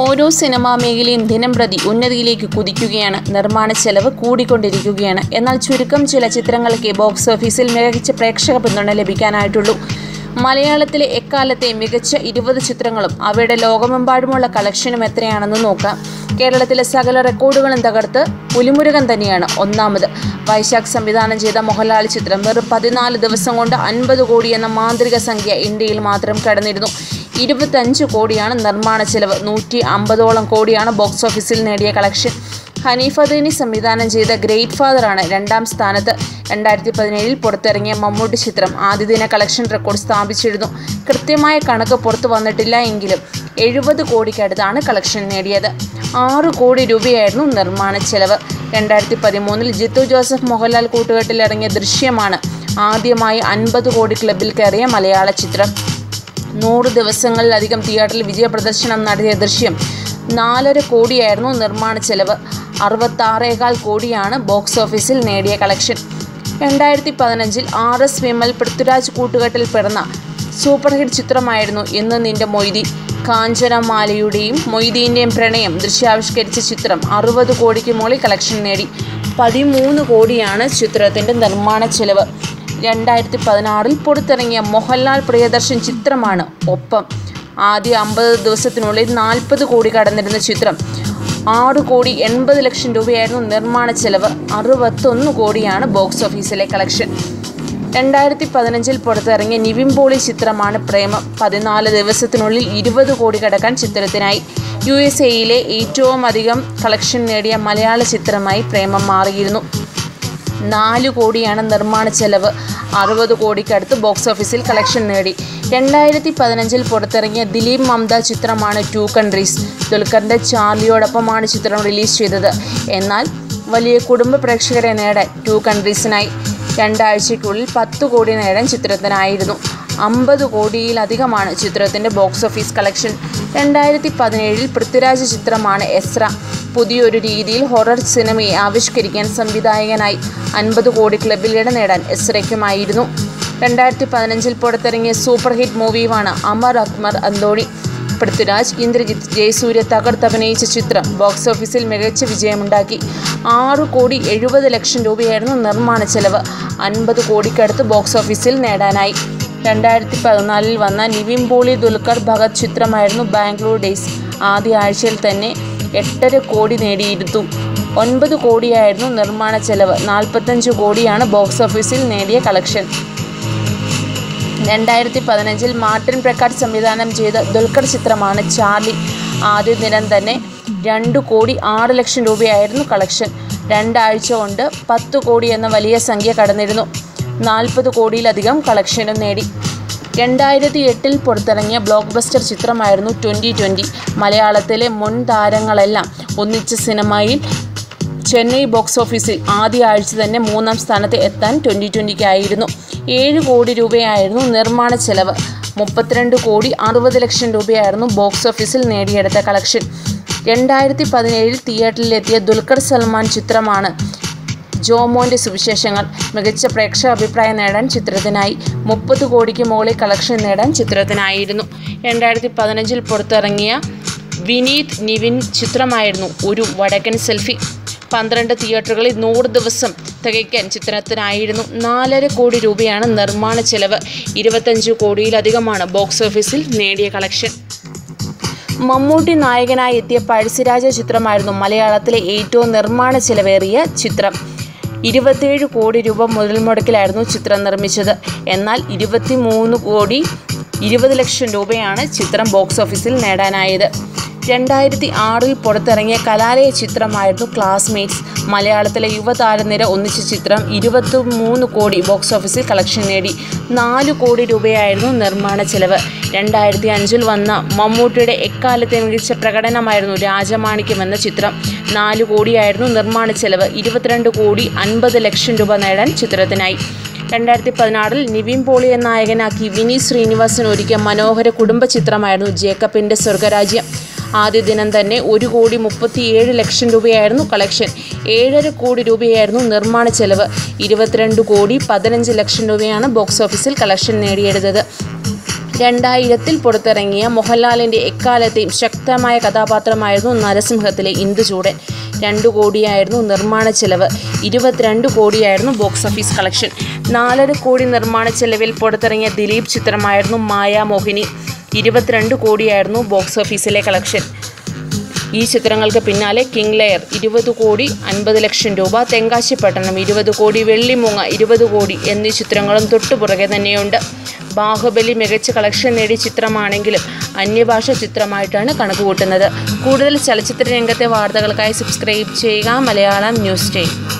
ഓരോ സിനിമാ മേഖലയും ദിനം പ്രതി ഉന്നതിയിലേക്ക് കുതിക്കുകയാണ്. നിർമ്മാണ ചെലവ് കൂടിക്കൊണ്ടിരിക്കുകയാണ്. എന്നാൽ ചുരുക്കം ചില ചിത്രങ്ങൾക്ക് ബോക്സ് ഓഫീസിൽ മികച്ച പ്രേക്ഷക പിന്തുണ ലഭിക്കാനായിട്ടുള്ളൂ. മലയാളത്തിലെ എക്കാലത്തെ മികച്ച ഇരുപത് ചിത്രങ്ങളും അവയുടെ ലോകമെമ്പാടുമുള്ള കളക്ഷനും എത്രയാണെന്ന് നോക്കാം. കേരളത്തിലെ സകല റെക്കോർഡുകളും തകർത്ത് പുലിമുരുകൻ തന്നെയാണ് ഒന്നാമത്. വൈശാഖ് സംവിധാനം ചെയ്ത മോഹൻലാൽ ചിത്രം വെറും പതിനാല് ദിവസം കൊണ്ട് അൻപത് കോടി എന്ന മാന്ത്രിക സംഖ്യ ഇന്ത്യയിൽ മാത്രം കടന്നിരുന്നു. ഇരുപത്തഞ്ച് കോടിയാണ് നിർമ്മാണ ചെലവ്. നൂറ്റി അമ്പതോളം കോടിയാണ് ബോക്സ് ഓഫീസിൽ നേടിയ കളക്ഷൻ ഹനീഫ ദീനി സംവിധാനം ചെയ്ത ഗ്രേറ്റ് ഫാദറാണ് രണ്ടാം സ്ഥാനത്ത്. രണ്ടായിരത്തി പതിനേഴിൽ പുറത്തിറങ്ങിയ മമ്മൂട്ടി ചിത്രം ആദ്യദിന കളക്ഷൻ റെക്കോർഡ് സ്ഥാപിച്ചിരുന്നു. കൃത്യമായ കണക്ക് പുറത്തു വന്നിട്ടില്ല എങ്കിലും എഴുപത് കോടിക്കടുത്താണ് കളക്ഷൻ നേടിയത്. ആറ് കോടി രൂപയായിരുന്നു നിർമ്മാണ ചെലവ്. രണ്ടായിരത്തി പതിമൂന്നിൽ ജിത്തു ജോസഫ് മോഹൻലാൽ കൂട്ടുകെട്ടിൽ ഇറങ്ങിയ ദൃശ്യമാണ് ആദ്യമായി അൻപത് കോടി ക്ലബിൽ കയറിയ മലയാള ചിത്രം. നൂറ് ദിവസങ്ങളിലധികം തിയേറ്ററിൽ വിജയപ്രദർശനം നടത്തിയ ദൃശ്യം നാലര കോടിയായിരുന്നു നിർമ്മാണ ചെലവ്. അറുപത്താറേകാൽ കോടിയാണ് ബോക്സ് ഓഫീസിൽ നേടിയ കളക്ഷൻ. രണ്ടായിരത്തി പതിനഞ്ചിൽ ആർ എസ് വിമൽ പൃഥ്വിരാജ് കൂട്ടുകെട്ടിൽ പിറന്ന സൂപ്പർ ഹിറ്റ് ചിത്രമായിരുന്നു ഇന്ന് നിന്റെ മൊയ്തീൻ കാഞ്ചനമാലയുടെയും മൊയ്തീന്റെയും പ്രണയം ദൃശ്യാവിഷ്കരിച്ച ചിത്രം അറുപത് കോടിക്ക് മുകളിൽ കളക്ഷൻ നേടി. പതിമൂന്ന് കോടിയാണ് ചിത്രത്തിന്റെ നിർമ്മാണ ചെലവ്. രണ്ടായിരത്തി പതിനാറിൽ പുറത്തിറങ്ങിയ മോഹൻലാൽ പ്രിയദർശൻ ചിത്രമാണ് ഒപ്പം. ആദ്യ അമ്പത് ദിവസത്തിനുള്ളിൽ നാൽപ്പത് കോടി കടന്നിരുന്ന ചിത്രം. ആറ് കോടി എൺപത് ലക്ഷം രൂപയായിരുന്നു നിർമ്മാണ ചെലവ്. അറുപത്തൊന്ന് കോടിയാണ് ബോക്സ് ഓഫീസിലെ കളക്ഷൻ. രണ്ടായിരത്തി പതിനഞ്ചിൽ പുറത്തിറങ്ങിയ നിവിൻ പോളി ചിത്രമാണ് പ്രേമം. പതിനാല് ദിവസത്തിനുള്ളിൽ ഇരുപത് കോടി കടക്കാൻ ചിത്രത്തിനായി. യു എസ് എയിലെ ഏറ്റവും അധികം കളക്ഷൻ നേടിയ മലയാള ചിത്രമായി പ്രേമം മാറിയിരുന്നു. നാല് കോടിയാണ് നിർമ്മാണ ചെലവ്. അറുപത് കോടിക്കടുത്ത് ബോക്സ് ഓഫീസിൽ കളക്ഷൻ നേടി. രണ്ടായിരത്തി പതിനഞ്ചിൽ പുറത്തിറങ്ങിയ ദിലീപ് മമത ചിത്രമാണ് ടു കൺട്രീസ് ദുൽഖറിന്റെ ചാർലിയോടൊപ്പമാണ് ചിത്രം റിലീസ് ചെയ്തത്. എന്നാൽ വലിയ കുടുംബ പ്രേക്ഷകരെ നേടാൻ ടു കൺട്രീസിനായി രണ്ടാഴ്ചയ്ക്കുള്ളിൽ പത്ത് കോടി നേടാൻ ചിത്രത്തിനായിരുന്നു. അമ്പത് കോടിയിലധികമാണ് ചിത്രത്തിന്റെ ബോക്സ് ഓഫീസ് കളക്ഷൻ രണ്ടായിരത്തി പതിനേഴിൽ പൃഥ്വിരാജ് ചിത്രമാണ് എസ്ര പുതിയൊരു രീതിയിൽ ഹൊറർ സിനിമയെ ആവിഷ്കരിക്കാൻ സംവിധായകനായി അൻപത് കോടി ക്ലബിൽ ഇട നേടാൻ എസ്രയ്ക്കുമായിരുന്നു രണ്ടായിരത്തി പതിനഞ്ചിൽ പുറത്തിറങ്ങിയ സൂപ്പർ ഹിറ്റ് മൂവിയുമാണ് അമർ അക്മർ അന്തോണി. പൃഥ്വിരാജ് ഇന്ദ്രജിത്ത് ജയസൂര്യ തകർത്തഭിനയിച്ച ചിത്രം ബോക്സ് ഓഫീസിൽ മികച്ച വിജയമുണ്ടാക്കി. ആറു കോടി എഴുപത് ലക്ഷം രൂപയായിരുന്നു നിർമ്മാണ ചെലവ്. അൻപത് കോടിക്കടുത്ത് ബോക്സ് ഓഫീസിൽ നേടാനായി. രണ്ടായിരത്തി പതിനാലിൽ വന്ന നിവിൻ പോളി ദുൽഖർ ഭഗത് ചിത്രമായിരുന്നു ബാംഗ്ലൂർ ഡേയ്സ്. ആദ്യ ആഴ്ചയിൽ തന്നെ എട്ടര കോടി നേടിയിരുന്നു. ഒൻപത് കോടിയായിരുന്നു നിർമ്മാണ ചെലവ്. നാൽപ്പത്തഞ്ച് കോടിയാണ് ബോക്സ് ഓഫീസിൽ നേടിയ കളക്ഷൻ. രണ്ടായിരത്തി പതിനഞ്ചിൽ മാർട്ടിൻ പ്രക്കാട് സംവിധാനം ചെയ്ത ദുൽഖർ ചിത്രമാണ് ചാർലി. ആദ്യ ദിനം തന്നെ രണ്ട് കോടി ആറ് ലക്ഷം രൂപയായിരുന്നു കളക്ഷൻ. രണ്ടാഴ്ച കൊണ്ട് പത്ത് കോടി എന്ന വലിയ സംഖ്യ കടന്നിരുന്നു. നാൽപ്പത് കോടിയിലധികം കളക്ഷനും നേടി. രണ്ടായിരത്തി എട്ടിൽ പുറത്തിറങ്ങിയ ബ്ലോക്ക് ബസ്റ്റർ ചിത്രമായിരുന്നു ട്വന്റി ട്വന്റി മലയാളത്തിലെ മുൻ താരങ്ങളെല്ലാം ഒന്നിച്ച സിനിമയിൽ ചെന്നൈ ബോക്സ് ഓഫീസിൽ ആദ്യ ആഴ്ച തന്നെ മൂന്നാം സ്ഥാനത്ത് എത്താൻ ട്വന്റി ട്വന്റിക്കായിരുന്നു ഏഴ് കോടി രൂപയായിരുന്നു നിർമ്മാണ ചെലവ്. മുപ്പത്തിരണ്ട് കോടി അറുപത് ലക്ഷം രൂപയായിരുന്നു ബോക്സ് ഓഫീസിൽ നേടിയെടുത്ത കളക്ഷൻ. രണ്ടായിരത്തി പതിനേഴിൽ തിയേറ്ററിലെത്തിയ ദുൽഖർ സൽമാൻ ചിത്രമാണ് ജോമോന്റെ സുവിശേഷങ്ങൾ മികച്ച പ്രേക്ഷക അഭിപ്രായം നേടാൻ ചിത്രത്തിനായി മുപ്പത് കോടിക്ക് മുകളിൽ കളക്ഷൻ നേടാൻ ചിത്രത്തിനായിരുന്നു. രണ്ടായിരത്തി പതിനഞ്ചിൽ പുറത്തിറങ്ങിയ വിനീത് നിവിൻ ചിത്രമായിരുന്നു ഒരു വടക്കൻ സെൽഫി. പന്ത്രണ്ട് തിയേറ്ററുകളിൽ നൂറ് ദിവസം തികയ്ക്കാൻ ചിത്രത്തിനായിരുന്നു. നാലര കോടി രൂപയാണ് നിർമ്മാണ ചെലവ്. ഇരുപത്തഞ്ച് കോടിയിലധികമാണ് ബോക്സ് ഓഫീസിൽ നേടിയ കളക്ഷൻ. മമ്മൂട്ടി നായകനായി എത്തിയ പഴശ്ശിരാജ ചിത്രമായിരുന്നു മലയാളത്തിലെ ഏറ്റവും നിർമ്മാണ ചെലവേറിയ ചിത്രം. ഇരുപത്തിയേഴ് കോടി രൂപ മുതൽ മുടക്കിലായിരുന്നു ചിത്രം നിർമ്മിച്ചത്. എന്നാൽ ഇരുപത്തി മൂന്ന് കോടി ഇരുപത് ലക്ഷം രൂപയാണ് ചിത്രം ബോക്സ് ഓഫീസിൽ നേടാനായത്. രണ്ടായിരത്തി ആറിൽ പുറത്തിറങ്ങിയ കലാലയ ചിത്രമായിരുന്നു ക്ലാസ്മേറ്റ്സ്. മലയാളത്തിലെ യുവതാരനിര ഒന്നിച്ച ചിത്രം ഇരുപത്തി മൂന്ന് കോടി ബോക്സ് ഓഫീസിൽ കളക്ഷൻ നേടി. നാല് കോടി രൂപയായിരുന്നു നിർമ്മാണ ചെലവ്. രണ്ടായിരത്തി അഞ്ചിൽ വന്ന മമ്മൂട്ടിയുടെ എക്കാലത്തെ മികച്ച പ്രകടനമായിരുന്നു രാജമാണിക്യം എന്ന ചിത്രം. നാല് കോടിയായിരുന്നു നിർമ്മാണ ചെലവ്. ഇരുപത്തിരണ്ട് കോടി അൻപത് ലക്ഷം രൂപ നേടാൻ ചിത്രത്തിനായി. രണ്ടായിരത്തി പതിനാറിൽ നിവിൻ പോളിയെ നായകനാക്കി വിനി ശ്രീനിവാസൻ ഒരുക്കിയ മനോഹര കുടുംബ ചിത്രമായിരുന്നു ജേക്കബിന്റെ സ്വർഗരാജ്യം. ആദ്യ ദിനം തന്നെ ഒരു കോടി മുപ്പത്തിയേഴ് ലക്ഷം രൂപയായിരുന്നു കളക്ഷൻ ഏഴര കോടി രൂപയായിരുന്നു നിർമ്മാണ ചെലവ്. ഇരുപത്തിരണ്ട് കോടി പതിനഞ്ച് ലക്ഷം രൂപയാണ് ബോക്സ് ഓഫീസിൽ കളക്ഷൻ നേടിയെടുത്തത്. രണ്ടായിരത്തിൽ പുറത്തിറങ്ങിയ മോഹൻലാലിന്റെ എക്കാലത്തെയും ശക്തമായ കഥാപാത്രമായിരുന്നു നരസിംഹത്തിലെ ഇന്ദുചൂടൻ രണ്ട് കോടിയായിരുന്നു നിർമ്മാണ ചെലവ്. ഇരുപത്തിരണ്ട് കോടിയായിരുന്നു ബോക്സ് ഓഫീസ് കളക്ഷൻ നാലര കോടി നിർമ്മാണ ചെലവിൽ പുറത്തിറങ്ങിയ ദിലീപ് ചിത്രമായിരുന്നു മായാമോഹിനി ഇരുപത്തിരണ്ട് കോടിയായിരുന്നു ബോക്സ് ഓഫീസിലെ കളക്ഷൻ. ഈ ചിത്രങ്ങൾക്ക് പിന്നാലെ കിങ് ലെയർ ഇരുപത് കോടി അൻപത് ലക്ഷം രൂപ തെങ്കാശിപ്പട്ടണം ഇരുപത് കോടി വെള്ളിമുങ്ങ ഇരുപത് കോടി എന്നീ ചിത്രങ്ങളും തൊട്ടുപുറകെ തന്നെയുണ്ട്. ബാഹുബലി മികച്ച കളക്ഷൻ നേടിയ ചിത്രമാണെങ്കിലും അന്യഭാഷ ചിത്രമായിട്ടാണ് കണക്കുകൂട്ടുന്നത്. കൂടുതൽ ചലച്ചിത്ര രംഗത്തെ വാർത്തകൾക്കായി സബ്സ്ക്രൈബ് ചെയ്യുക മലയാളം ന്യൂസ് ടൈം.